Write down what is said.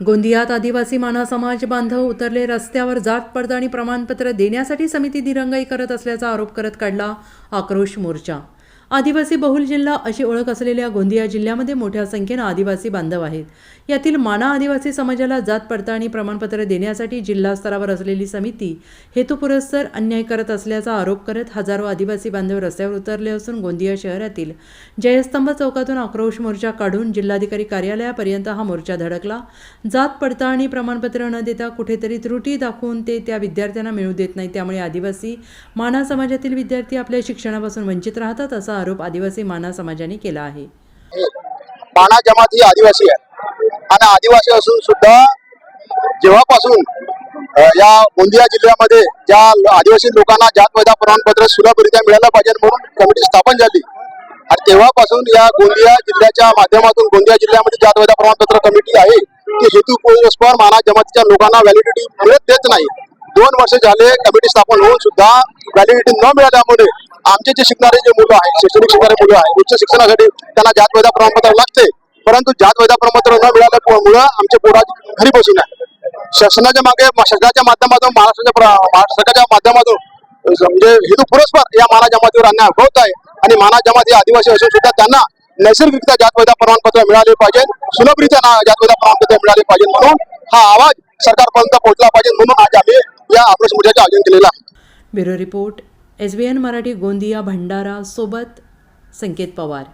गोंदियात आदिवासी माना समाज बांधव उतरले रस्त्यावर जात पडताळणी प्रमाणपत्र देण्यासाठी समिती दिरंगाई करत असल्याचा आरोप करत काढला आक्रोश मोर्चा. आदिवासी बहुल जिल्हा अशी ओळख असलेल्या गोंदिया जिल्ह्यामध्ये मोठ्या संख्येनं आदिवासी बांधव आहेत. यातील माना आदिवासी समाजाला जात पडताळणी प्रमाणपत्र देण्यासाठी जिल्हा स्तरावर असलेली समिती हेतुपुरस्सर अन्याय करत असल्याचा आरोप करत हजारो आदिवासी बांधव रस्त्यावर उतरले असून गोंदिया शहरातील जयस्तंभ चौकातून आक्रोश मोर्चा काढून जिल्हाधिकारी कार्यालयापर्यंत हा मोर्चा धडकला. जात पडताळणी प्रमाणपत्र न देता कुठेतरी त्रुटी दाखवून ते त्या विद्यार्थ्यांना मिळू देत नाही. त्यामुळे आदिवासी माना समाजातील विद्यार्थी आपल्या शिक्षणापासून वंचित राहतात असा आरोप आदिवासी माना समाजाने केला आहे. माना जमात ही आदिवासी आहे. आणि आदिवासी असून सुद्धा जेव्हापासून या गोंदिया जिल्ह्यामध्ये ज्या आदिवासी लोकांना जात वैधा प्रमाणपत्र सुलभरित्या मिळायला पाहिजे म्हणून कमिटी स्थापन झाली. आणि तेव्हापासून या गोंदिया जिल्ह्याच्या माध्यमातून गोंदिया जिल्ह्यामध्ये जात वैधा प्रमाणपत्र कमिटी आहे की हेतू पुरस्पर माना जमातीच्या लोकांना व्हॅलिडिटी मिळत देत नाही. दोन वर्ष झाले कमिटी स्थापन होऊन सुद्धा व्हॅलिडिटी न मिळाल्यामुळे आमचे जे शिकणारे जे मुलं आहेत शैक्षणिक शिकणारे मुलं आहेत उच्च शिक्षणासाठी त्यांना जात वैदा प्रमाणपत्र लागते. परंतु जात वैदा प्रमाणपत्र न मिळाल्यामुळं आमचे पोरा घरी बसून आहे शासनाच्या मागे शासनाच्या माध्यमातून महाराष्ट्राच्या महाराष्ट्र सरकारच्या माध्यमातून म्हणजे हेतू पुरस्पर या माना जमातीवर अन्याय होत आहे. आणि माना जमात हे आदिवासी असून सुद्धा त्यांना नैसर्गिकरित्या जात प्रमाणपत्र मिळाले पाहिजे सुलभरित्या ना- जात प्रमाणपत्र मिळाले पाहिजे म्हणून हा आवाज सरकारपर्यंत पोहोचला पाहिजे म्हणून आज आम्ही या आक्रोश मोर्चाचे आयोजन केलेला bureau report S B N Marathi Gondia Bhandara सोबत संकेत पवार.